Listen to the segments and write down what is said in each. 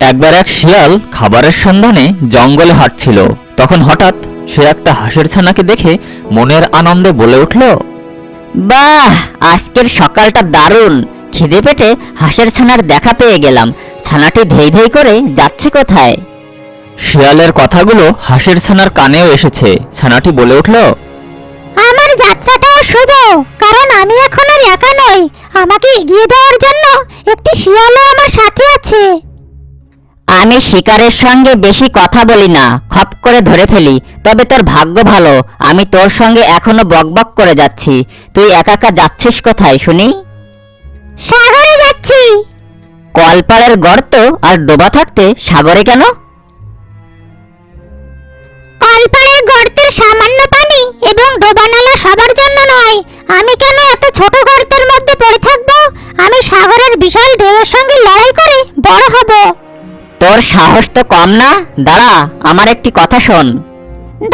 একবার এক শিয়াল খাবারের সন্ধানে জঙ্গলে হাঁটছিল। তখন হঠাৎ সে একটা হাঁসের ছানাকে দেখে মনের আনন্দে বলে উঠল, বাহ, আজকের সকালটা দারুণ। খিদে পেটে হাঁসের ছানার দেখা পেয়ে গেলাম। ছানাটি ধেই ধেই করে যাচ্ছে কোথায়? শিয়ালের কথাগুলো হাঁসের ছানার কানেও এসেছে। ছানাটি বলে উঠল, আমার যাত্রাটাও শুভ, কারণ আমি এখন আর একা নই। আমাকে এগিয়ে দেওয়ার জন্য একটি শিয়ালও আমার সাথে আছে। আমি শিকারের সঙ্গে বেশি কথা বলি না। খপ করে ধরে ফেলি। তবে তোর ভাগ্য ভালো। আমি তোর সঙ্গে এখনও বকবক করে যাচ্ছি। তুই একা একা যাচ্ছিস কোথায় শুনি? সাগরে যাচ্ছি। কলপাড়ের গর্ত আর ডোবা থাকতে সাগরে কেন? কলপাড়ের গর্তের সামান্য পানি এবং ডোবানালা তোর সাহস তো কম না? দাঁড়া আমার একটি কথা শোন।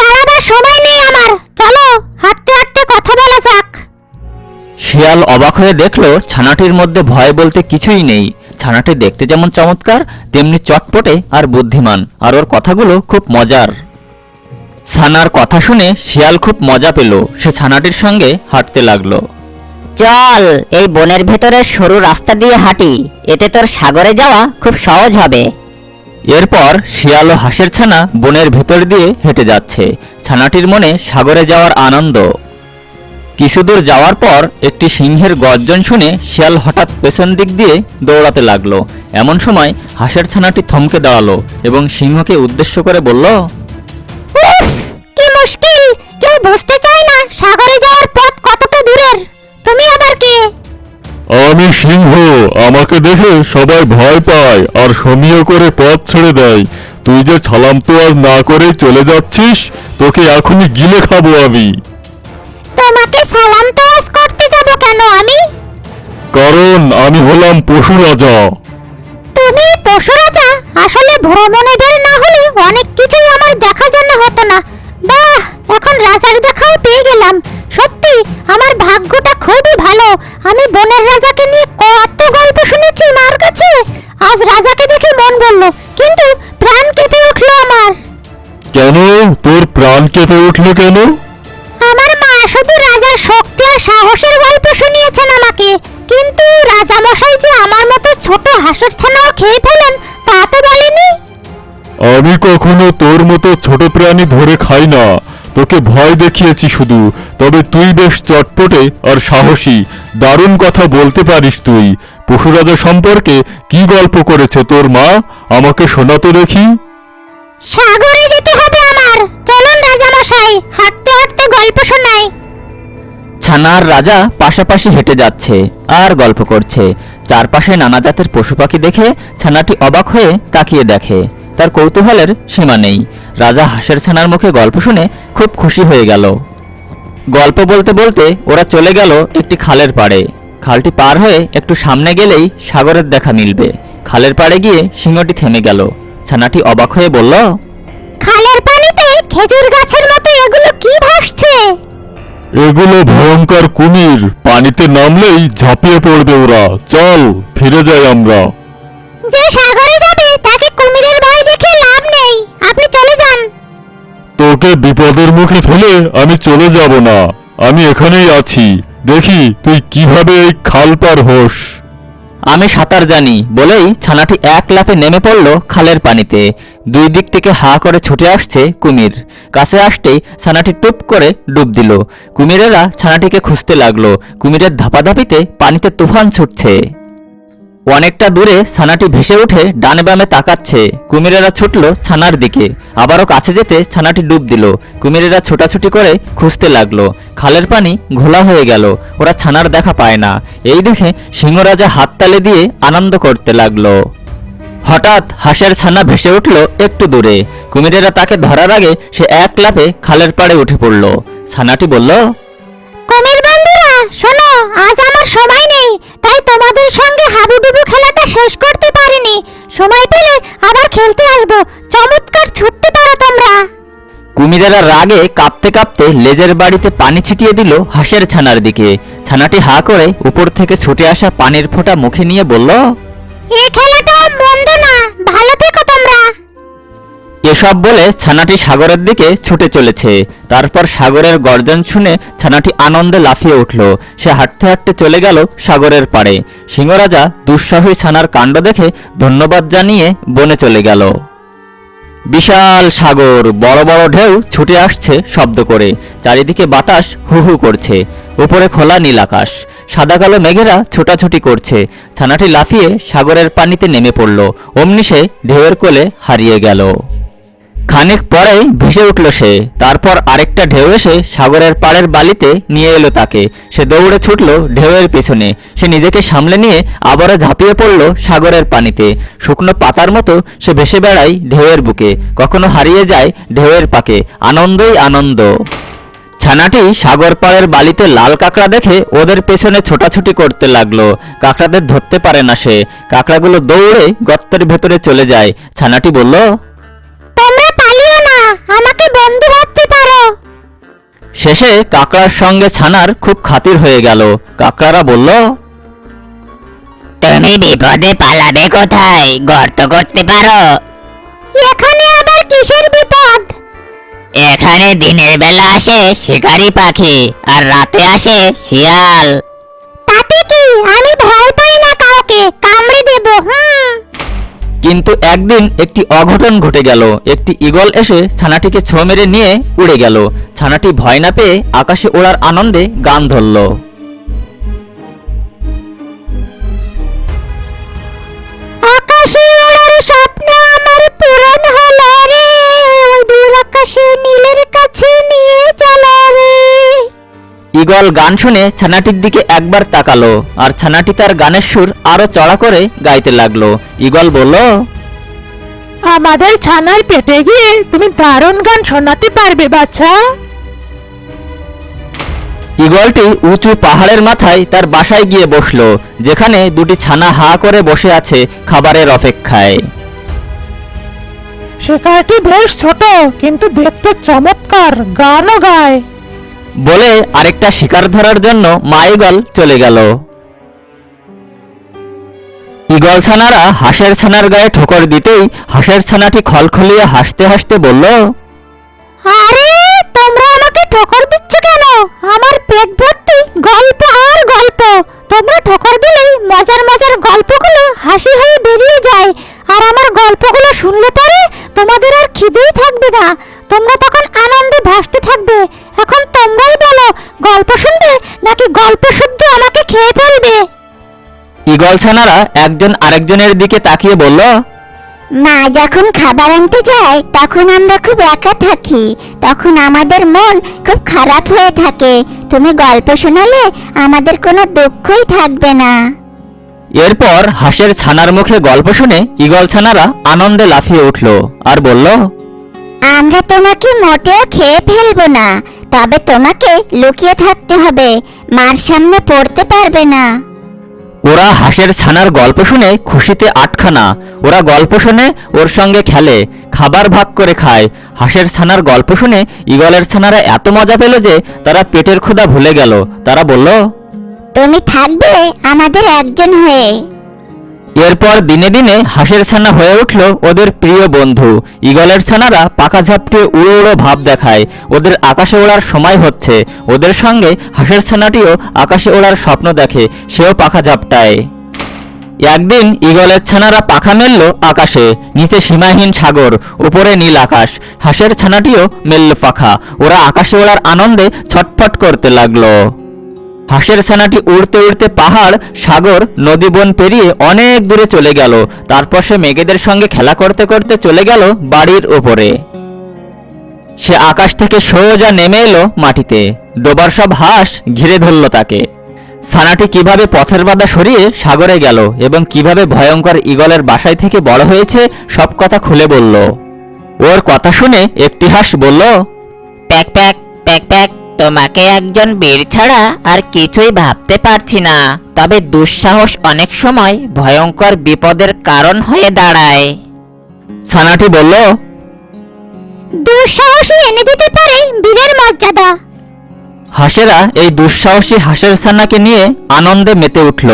দাঁড়াবার সময় নেই আমার। চলো হাঁটতে হাঁটতে কথা বলা যাক। শিয়াল অবাক হয়ে দেখল ছানাটির মধ্যে ভয় বলতে কিছুই নেই। ছানাটি দেখতে যেমন চমৎকার তেমনি চটপটে আর বুদ্ধিমান আর ওর কথাগুলো খুব মজার। ছানার কথা শুনে শিয়াল খুব মজা পেল। সে ছানাটির সঙ্গে হাঁটতে লাগল। চল এই বনের ভেতরে সরু রাস্তা দিয়ে হাঁটি। এতে তোর সাগরে যাওয়া খুব সহজ হবে। এরপর শিয়াল ও হাঁসের ছানা বনের ভেতর দিয়ে হেঁটে যাচ্ছে। ছানাটির মনে সাগরে যাওয়ার আনন্দ। কিছুদূর যাওয়ার পর একটি সিংহের গর্জন শুনে শিয়াল হঠাৎ পেছন দিক দিয়ে দৌড়াতে লাগল। এমন সময় হাঁসের ছানাটি থমকে দাঁড়াল এবং সিংহকে উদ্দেশ্য করে বলল কি মুশকিল! কেউ বুঝতে আমি সিংহ আমাকে দেখে সবাই ভয় পায় আর সমীহ করে পথ ছেড়ে দেয়। তুই যে ছালাম তো আজ না করে চলে যাচ্ছিস তোকে এখনই গিলে খাব আমি। তোমাকে সালাম তোয়াজ করতে যাব কেন আমি? কারণ আমি হলাম পশু রাজা। তুমি পশুরাজা আসলে ভ্রমণে বের না হলে অনেক কিছুই আমার দেখার জন্য হতো না। বাহ এখন রাজার দেখাও পেয়ে গেলাম। সত্যি আমার ভাগ্যটা খুবই ভালো। আমি বনের রাজাকে নিয়ে কত গল্প শুনেছি মার কাছে। আজ রাজাকে দেখে মন বলল কিন্তু প্রাণ কেঁপে উঠল আমার। কেন? তোর প্রাণ কেঁপে উঠল কেন? আমার মা শুধু রাজার শক্তি আর সাহসের গল্প শুনিয়েছেন আমাকে। কিন্তু রাজা মশাই যে আমার মতো ছোট হাঁসের ছানাও খেয়ে ফেলেন তা তো বলেনি। আমি কখনো তোর মতো ছোট প্রাণী ধরে খাই না। তোকে ভয় দেখিয়েছি শুধু তবে তুই বেশ চটপটে আর সাহসী। দারুণ কথা বলতে পারিস তুই। পশুরাজা সম্পর্কে কি গল্প করেছে তোর মা? আমাকে শোনাতো দেখি। সাগরে যেতে হবে আমার। চলুন রাজা মশাই হাঁটতে হাঁটতে গল্প শোনাই। ছানার রাজা পাশাপাশি হেঁটে যাচ্ছে আর গল্প করছে। চারপাশে নানা জাতের পশু পাখি দেখে ছানাটি অবাক হয়ে তাকিয়ে দেখে। তার কৌতূহলের সীমা নেই। রাজা হাঁসের ছানার মুখে গল্প শুনে খুব খুশি হয়ে গেল। গল্প বলতে বলতে ওরা চলে গেল একটি খালের পাড়ে। খালটি পার হয়ে একটু সামনে গেলেই সাগরের দেখা মিলবে। খালের পাড়ে গিয়ে সিংহটি থেমে গেল। ছানাটি অবাক হয়ে বলল খালের পানিতে খেজুর গাছের মতো এগুলো কি ভাসছে? এগুলো ভয়ঙ্কর কুমির। পানিতে নামলেই ঝাঁপিয়ে পড়বে ওরা। চল ফিরে যাই আমরা। যে সাগরে যাবে তাকে কুমিরের ভয় আপনি চলে যান। তোকে বিপদের মুখে ফেলে আমি চলে যাব না। আমি এখানেই আছি। দেখি তুই কীভাবে এই খাল পার হোস। আমি সাঁতার জানি। বলেই ছানাটি এক লাফে নেমে পড়ল খালের পানিতে। দুই দিক থেকে হা করে ছুটে আসছে কুমির। কাছে আসতেই ছানাটি টুপ করে ডুব দিল। কুমিরেরা ছানাটিকে খুঁজতে লাগল। কুমিরের ধাপাধাপিতে পানিতে তুফান ছুটছে। অনেকটা দূরে ছানাটি ভেসে উঠে ডানে বামে তাকাচ্ছে। কুমিরেরা ছুটল ছানার দিকে। আবারও কাছে যেতে ছানাটি ডুব দিল। কুমিরেরা ছোটাছুটি করে খুঁজতে লাগল। খালের পানি ঘোলা হয়ে গেল। ওরা ছানার দেখা পায় না। এই দেখে সিংহরাজা হাততালি দিয়ে আনন্দ করতে লাগল। হঠাৎ হাঁসের ছানা ভেসে উঠল একটু দূরে। কুমিরেরা তাকে ধরার আগে সে এক লাফে খালের পাড়ে উঠে পড়ল। ছানাটি বলল কুমির কুমিরেরা রাগে কাঁপতে কাঁপতে লেজের বাড়িতে পানি ছিটিয়ে দিল হাঁসের ছানার দিকে। ছানাটি হা করে উপর থেকে ছুটে আসা পানির ফোঁটা মুখে নিয়ে বলল এই খেলাটাও মন্দ না ভালো থেকো তোমরা। এসব বলে ছানাটি সাগরের দিকে ছুটে চলেছে। তারপর সাগরের গর্জন শুনে ছানাটি আনন্দে লাফিয়ে উঠল। সে হাঁটতে হাঁটতে চলে গেল সাগরের পাড়ে। সিংহরাজা দুঃসাহী ছানার কাণ্ড দেখে ধন্যবাদ জানিয়ে বনে চলে গেল। বিশাল সাগর, বড় বড় ঢেউ ছুটে আসছে শব্দ করে। চারিদিকে বাতাস হু হু করছে। উপরে খোলা নীল আকাশ। সাদা কালো মেঘেরা ছোটাছুটি করছে। ছানাটি লাফিয়ে সাগরের পানিতে নেমে পড়ল। অমনি সে ঢেউয়ের কোলে হারিয়ে গেল। খানিক পরেই ভেসে উঠল সে। তারপর আরেকটা ঢেউ এসে সাগরের পাড়ের বালিতে নিয়ে এলো তাকে। সে দৌড়ে ছুটল ঢেউয়ের পিছনে। সে নিজেকে সামলে নিয়ে আবারও ঝাঁপিয়ে পড়ল সাগরের পানিতে। শুকনো পাতার মতো সে ভেসে বেড়ায় ঢেউয়ের বুকে। কখনো হারিয়ে যায় ঢেউয়ের পাকে। আনন্দই আনন্দ। ছানাটি সাগর পাড়ের বালিতে লাল কাঁকড়া দেখে ওদের পেছনে ছোটাছুটি করতে লাগল। কাঁকড়াদের ধরতে পারে না সে। কাঁকড়াগুলো দৌড়ে গর্তের ভেতরে চলে যায়। ছানাটি বলল আমাকে বন্ধু ভাবতে পারো। শেষে কাকড়ার সঙ্গে ছানার খুব খাতির হয়ে গেল। কাকড়ারা বলল তুমি বিপদে পালাবে কোথায়? গর্ত করতে পারো। এখানে আবার কিসের বিপদ? এখানে দিনের বেলা আসে শিকারি পাখি আর রাতে আসে শিয়াল। তাতে কি? আমি ভয় পাই না কাউকে। কামড়ে দেব হুম কিন্তু একদিন একটি অঘটন ঘটে গেল। একটি ঈগল এসে ছানাটিকে ছো মেরে নিয়ে উড়ে গেল। ছানাটি ভয় না পেয়ে আকাশে ওড়ার আনন্দে গান ধরল। নীলের কাছে নিয়ে চলো। ঈগল গান শুনে ছানাটির দিকে একবার তাকালো আর ছানাটি তার গানের সুর আরও চড়া করে গাইতে লাগল। ঈগল বলল আমাদের ছানার পেটে গিয়ে তুমি দারুণ গান শোনাতে পারবে বাচ্চা ঈগলটি উঁচু পাহাড়ের মাথায় তার বাসায় গিয়ে বসল যেখানে দুটি ছানা হা করে বসে আছে খাবারের অপেক্ষায়। শিকারটি বেশ ছোট কিন্তু দেখতে চমৎকার গানও গায়। বলে আরেকটা শিকার ধরার জন্য মা ঈগল চলে গেল। ঈগল ছানারা হাঁসের ছানার গায়ে ঠোকর দিতেই হাঁসের ছানাটি খলখলিয়ে হাসতে হাসতে বলল, আরে, তোমরা আমাকে ঠোকর দিচ্ছ কেন? আমার পেট ভর্তি গল্প আর গল্প। তোমরা ঠোকর দিলেই মজার মজার গল্পগুলো হাসি হয়ে বেরিয়ে যায়। আর আমার গল্পগুলো শুনলে পরে তোমাদের আর খিদেই থাকবে না। তোমরা তখন আনন্দে ভাসতে থাকবে। এখন তোমরাই বলো গল্প শুনবে নাকি গল্প শুদ্ধ আমাকে খেয়ে ফেলবে? ঈগল ছানারা একজন আরেকজনের দিকে তাকিয়ে বলল মা যখন খাবার আনতে যায় তখন আমরা খুব একা থাকি। তখন আমাদের মন খুব খারাপ হয়ে থাকে। তুমি গল্প শোনালে আমাদের কোনো দুঃখই থাকবে না। এরপর হাঁসের ছানার মুখে গল্প শুনে ঈগল ছানারা আনন্দে লাফিয়ে উঠল আর বলল আমরা তোমাকে মোটেও খেয়ে ফেলব না। তবে তোমাকে লুকিয়ে থাকতে হবে। মার সামনে পড়তে পারবে না। ওরা হাঁসের ছানার গল্প শুনে খুশিতে আটখানা। ওরা গল্প শুনে ওর সঙ্গে খেলে খাবার ভাগ করে খায়। হাঁসের ছানার গল্প শুনে ঈগলের ছানারা এত মজা পেল যে তারা পেটের ক্ষুধা ভুলে গেল। তারা বলল তুমি থাকবে আমাদের একজন হয়ে। এরপর দিনে দিনে হাঁসের ছানা হয়ে উঠল ওদের প্রিয় বন্ধু। ঈগলের ছানারা পাকা ঝাপটে উড়ো উড়ো ভাব দেখায়। ওদের আকাশে ওড়ার সময় হচ্ছে। ওদের সঙ্গে হাঁসের ছানাটিও আকাশে ওড়ার স্বপ্ন দেখে। সেও পাখা ঝাপটায়। একদিন ঈগলের ছানারা পাখা মেলল আকাশে। নিচে সীমাহীন সাগর, উপরে নীল আকাশ। হাঁসের ছানাটিও মেলল পাখা। ওরা আকাশে ওড়ার আনন্দে ছটফট করতে লাগল। হাঁসের ছানাটি উড়তে উড়তে পাহাড়, সাগর নদী বন পেরিয়ে অনেক দূরে চলে গেল। তারপর সে মেঘেদের সঙ্গে খেলা করতে করতে চলে গেল বাড়ির ওপরে। সে আকাশ থেকে সোজা নেমে এলো মাটিতে। ডোবার সব হাঁস ঘিরে ধরল তাকে। ছানাটি কীভাবে পথের বাধা সরিয়ে সাগরে গেল এবং কীভাবে ভয়ঙ্কর ঈগলের বাসায় থেকে বড় হয়েছে, সব কথা খুলে বলল। ওর কথা শুনে একটি হাঁস বলল, প্যাক প্যাক প্যাক প্যাক। তোমাকে একজন বীর ছাড়া আর কিছুই ভাবতে পারছি না। তবে দুঃসাহস অনেক সময় ভয়ঙ্কর বিপদের কারণ হয়ে দাঁড়ায়। ছানাটি বলল দুঃসাহসী এনে দিতে পারে বীরের মর্যাদা। হাঁসেরা এই দুঃসাহসী হাঁসের ছানাকে নিয়ে আনন্দে মেতে উঠল।